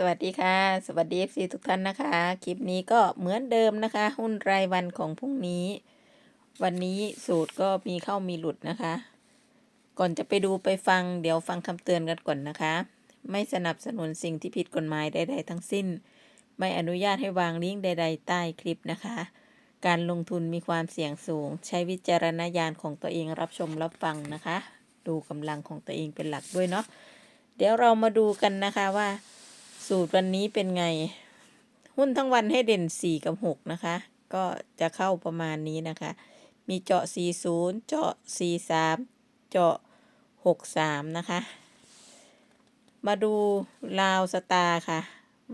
สวัสดีค่ะ สวัสดี FC ทุกท่านนะคะ คลิปนี้ก็เหมือนเดิมนะคะ หุ้นรายวันของพรุ่งนี้ วันนี้สูตรก็มีเข้ามีหลุดนะคะ ก่อนจะไปดูไปฟังเดี๋ยวฟังคำเตือนกันก่อนนะคะ ไม่สนับสนุนสิ่งที่ผิดกฎหมายใด ๆ ทั้งสิ้น ไม่อนุญาตให้วางลิงก์ใด ๆ ใต้คลิปนะคะ การลงทุนมีความเสี่ยงสูง ใช้วิจารณญาณของตัวเองรับชมรับฟังนะคะ ดูกำลังของตัวเองเป็นหลักด้วยเนาะเดี๋ยวเรามาดูกันนะคะว่า สูตรวันนี้เป็นไง หุ้นทั้งวันให้เด่น 4 กับ 6 นะคะ ก็จะเข้าประมาณนี้นะคะ มีเจาะ 40 เจาะ 43 เจาะ 63 นะคะ มาดูลาวสตาร์ค่ะ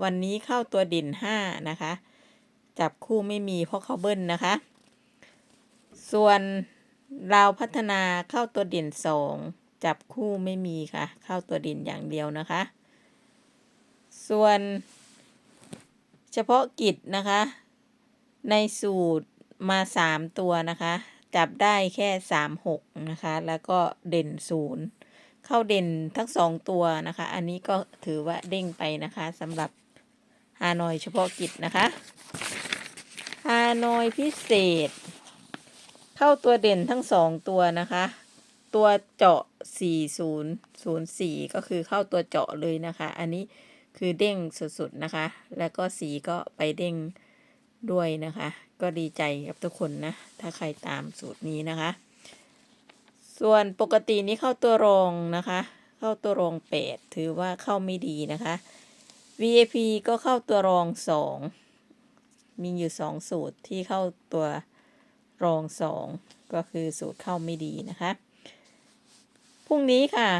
วันนี้เข้าตัวเด่น 5 นะคะ จับคู่ไม่มีเพราะเขาเบิ้ลนะคะ ส่วนลาวพัฒนาเข้าตัวเด่น 2 จับคู่ไม่มีค่ะ เข้าตัวเด่นอย่างเดียวนะคะ ส่วน เฉพาะกิจนะคะ ในสูตรมาสามตัวนะคะ จับได้แค่สามหกนะคะ แล้วก็เด่นศูนย์เข้าเด่นทั้งสองตัวนะคะ อันนี้ก็ถือว่าเด้งไปนะคะสำหรับฮานอยเฉพาะกิจนะคะฮานอยพิเศษ เข้าตัวเด่นทั้งสองตัวนะคะ ตัวเจาะ 4004 ก็คือเข้าตัวเจาะเลยนะคะ อันนี้ คือเด้งสุดๆนะคะ แล้วก็สีก็ไปเด้งด้วยนะคะ ก็ดีใจกับทุกคนนะ ถ้าใครตามสูตรนี้นะคะ ส่วนปกตินี้เข้าตัวรองนะคะ เข้าตัวรอง8ถือว่าเข้าไม่ดีนะคะ VAP ก็เข้าตัวรอง2มีอยู่2สูตรที่เข้าตัวรอง2ก็คือสูตรเข้าไม่ดีนะคะพรุ่งนี้ค่ะ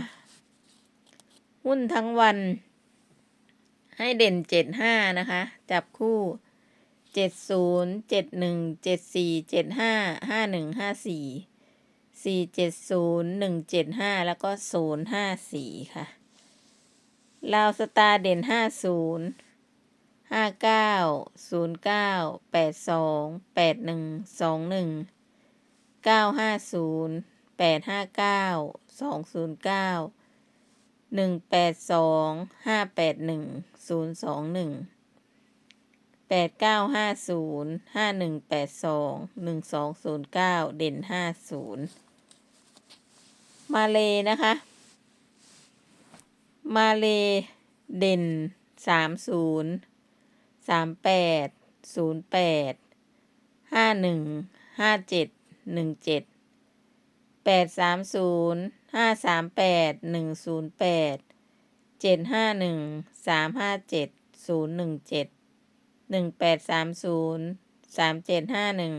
หุ้นทั้งวัน ให้เด่นเจ็ดห้านะคะ จับคู่เจ็ดศูนย์เจ็ดหนึ่งเจ็ดสี่เจ็ดห้าห้าหนึ่งห้าสี่สี่เจ็ดศูนย์หนึ่งเจ็ดห้าแล้วก็ศูนย์ห้าสี่ค่ะลาวสตาร์เด่นห้าศูนย์ห้าเก้าศูนย์เก้าแปดสองแปดหนึ่งสองหนึ่งเก้าห้าศูนย์แปดห้าเก้าสองศูนย์เก้า หนึ่งแปดสองห้าแปดหนึ่งศูนย์สองหนึ่งแปดเก้าห้าศูนย์ห้าหนึ่งแปดสองหนึ่งสองศูนย์เก้าเด่นห้าศูนย์มาเลนะคะ มาเลเด่นสามศูนย์สามแปดศูนย์แปดห้าหนึ่งห้าเจ็ดหนึ่งเจ็ดแปดสามศูนย์ ห้าสามแปดหนึ่งศูนย์แปดเจ็ดห้าหนึ่งสามห้าเจ็ดศูนย์หนึ่งเจ็ดหนึ่งแปดสามศูนย์สามเจ็ดห้าหนึ่ง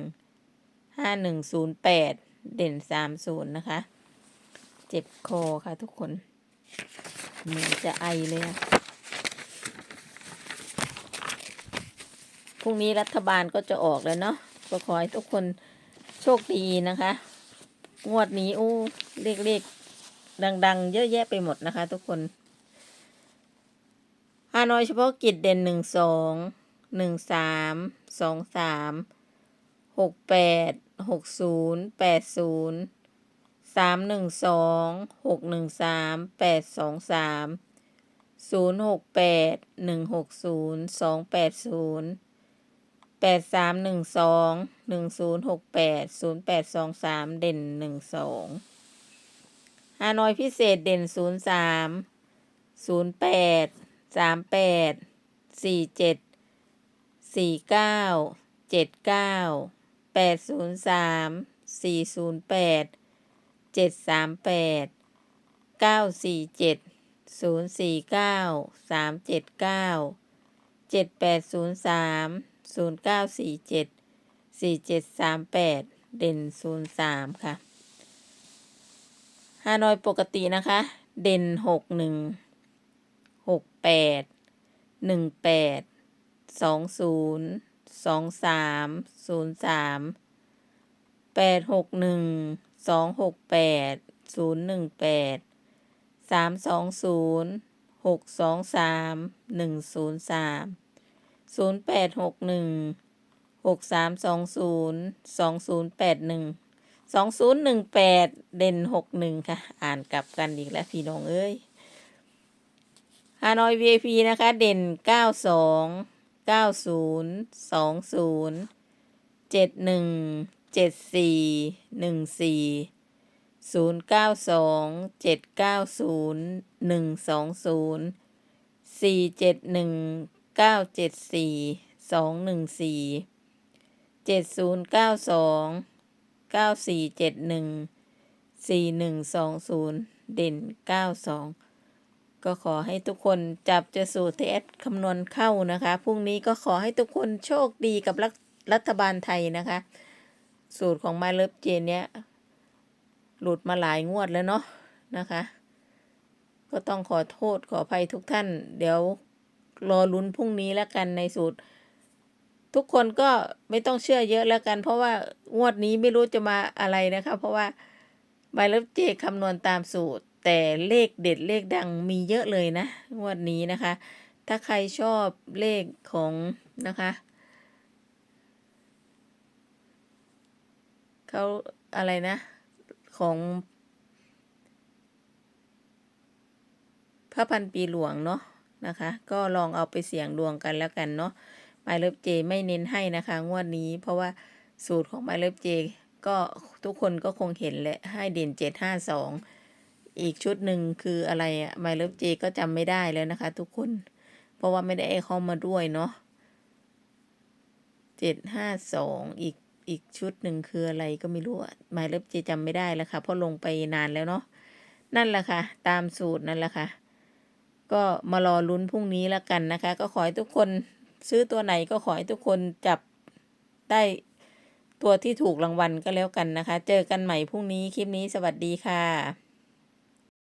ห้าหนึ่งศูนย์แปดเด่นสามศูนย์นะคะ เจ็บคอค่ะทุกคนเหมือนจะไอเลยอะพรุ่งนี้รัฐบาลก็จะออกแล้วเนาะก็ขอให้ทุกคนโชคดีนะคะ งวดนี้อู้เลขๆ ดัง ๆ เยอะแยะไปหมดนะคะ ทุกคนฮานอยเฉพาะกิจเด่นหนึ่งสองหนึ่งสามสองสามหกแปดหกศูนย์แปดศูนย์สามหนึ่งสองหกหนึ่งสามแปดสองสามศูนย์หกแปดหนึ่งหกศูนย์สองแปดศูนย์แปดสามหนึ่งสองหนึ่งศูนย์หกแปดศูนย์แปดสองสามเด่นหนึ่งสอง ฮานอยพิเศษเด่นศูนย์สามศูนย์แปดสามแปดสี่เจ็ดสี่เก้าเจ็ดเก้าแปดศูนย์สามสี่ศูนย์แปดเจ็ดสามแปดเก้าสี่เจ็ดศูนย์สี่เก้าสามเจ็ดเก้าเจ็ดแปดศูนย์สามศูนย์เก้าสี่เจ็ดสี่เจ็ดสามแปดเด่นศูนย์สามค่ะ ฮานอยปกตินะคะ เด่นหกหนึ่งหกแปดหนึ่งแปดสองศูนย์สองสามศูนย์สามแปดหกหนึ่งสองหกแปดศูนย์หนึ่งแปดสามสองศูนย์หกสองสามหนึ่งศูนย์สามศูนย์แปดหกหนึ่งหกสามสองศูนย์สองศูนย์แปดหนึ่ง สองศูนย์หนึ่งแปดเด่นหกหนึ่งค่ะ อ่านกลับกันอีกแล้วพี่น้องเอ้ยฮานอย VIP นะคะ เด่นเก้าสองเก้าศูนย์สองศูนย์เจ็ดหนึ่งเจ็ดสี่หนึ่งสี่ศูนย์เก้าสองเจ็ดเก้าศูนย์หนึ่งสองศูนย์สี่เจ็ดหนึ่งเก้าเจ็ดสี่สองหนึ่งสี่เจ็ดศูนย์เก้าสอง เก้าสี่เจ็ดหนึ่งสี่หนึ่งสองศูนย์เด่นเก้าสองก็ขอให้ทุกคนจับจะสูตรที่แอดคำนวณเข้านะคะ พรุ่งนี้ก็ขอให้ทุกคนโชคดีกับรัฐรัฐบาลไทยนะคะ สูตรของมาเลิฟเจนเนี้ย หลุดมาหลายงวดแล้วเนาะนะคะ ก็ต้องขอโทษขออภัยทุกท่าน เดี๋ยวรอลุ้นพรุ่งนี้แล้วกันในสูตร ทุกคนก็ไม่ต้องเชื่อเยอะแล้วกัน เพราะว่างวดนี้ไม่รู้จะมาอะไรนะคะ เพราะว่าหมายเลขเจคำนวณตามสูตร แต่เลขเด็ดเลขดังมีเยอะเลยนะ งวดนี้นะคะ ถ้าใครชอบเลขของนะคะเขาอะไรนะของพระพันปีหลวงเนาะนะคะ ก็ลองเอาไปเสี่ยงดวงกันแล้วกันเนาะ หมายเลขเจไม่เน้นให้นะคะ งวดนี้ เพราะว่าสูตรของหมายเลขเจก็ทุกคนก็คงเห็นแหละให้เด่นเจ็ดห้าสองอีกชุดหนึ่งคืออะไรอะไมเลิฟเจก็จำไม่ได้แล้วนะคะ ทุกคน เพราะว่าไม่ได้ให้เข้ามาด้วยเนาะเจ็ดห้าสองอีกอีกชุดหนึ่งคืออะไรก็ไม่รู้ไมเลิฟเจจำไม่ได้แล้วค่ะเพราะลงไปนานแล้วเนาะนั่นแหละค่ะ ตามสูตรนั่นแหละค่ะ ก็มารอลุ้นพรุ่งนี้แล้วกันนะคะ ก็ขอให้ทุกคน ซื้อตัวไหนก็ขอให้ทุกคนจับได้ตัวที่ถูกรางวัลก็แล้วกันนะคะ เจอกันใหม่พรุ่งนี้คลิปนี้สวัสดีค่ะ